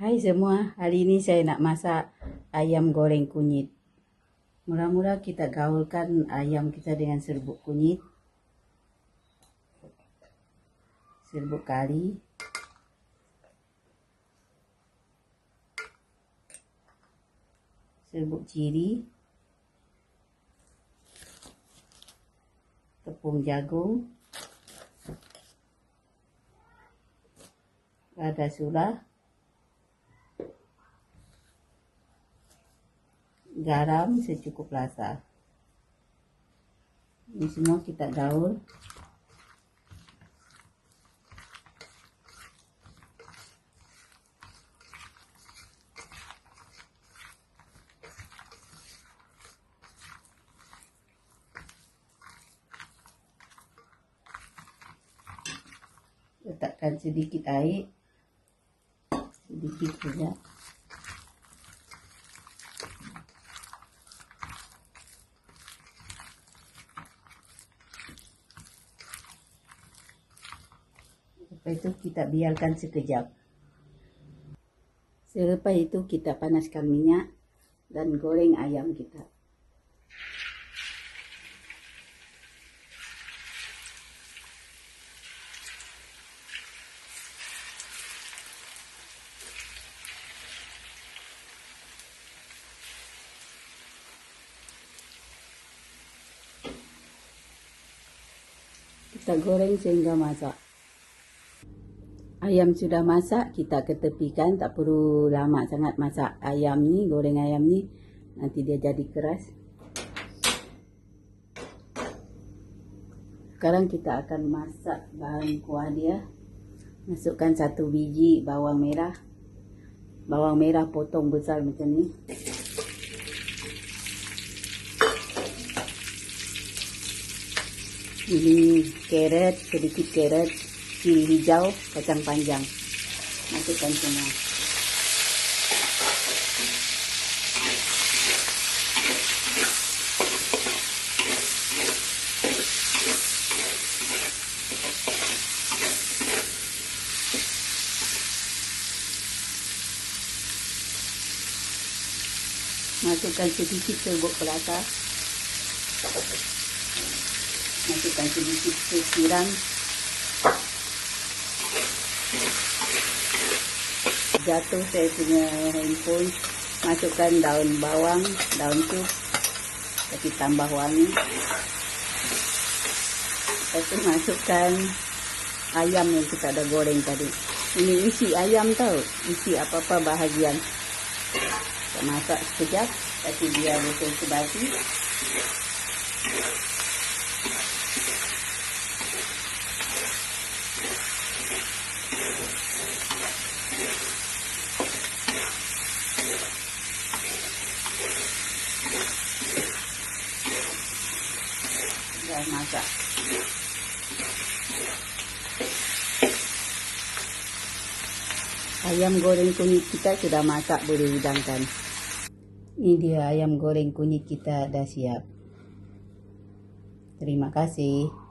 Hai semua, hari ini saya nak masak ayam goreng kunyit. Mula-mula kita gaulkan ayam kita dengan serbuk kunyit. Serbuk kari. Serbuk ciri. Tepung jagung. Lada sulah. Garam secukup rasa. Ini semua kita gaul. Letakkan sedikit air. Sedikit saja. Lepas itu kita biarkan sekejap. Selepas itu kita panaskan minyak dan goreng ayam kita. Kita goreng sehingga masak. Ayam sudah masak, kita ketepikan. Tak perlu lama sangat masak ayam ni, goreng ayam ni. Nanti dia jadi keras. Sekarang kita akan masak bahan kuah dia. Masukkan satu biji bawang merah. Bawang merah potong besar macam ni. Ini carrot, sedikit carrot, cili hijau, kacang panjang. Masukkan semua. Masukkan sedikit serbuk kelapa. Masukkan sedikit siram jatuh saya punya handphone masukkan daun bawang daun tu tapi tambah wangi. Lepas tu masukkan ayam yang kita ada goreng tadi. Ini isi ayam tau isi apa-apa bahagian. Kita masak sekejap tapi dia betul sebati Masak. Ayam goreng kunyit kita sudah masak boleh hidangkan. Ini dia ayam goreng kunyit kita dah siap. Terima kasih.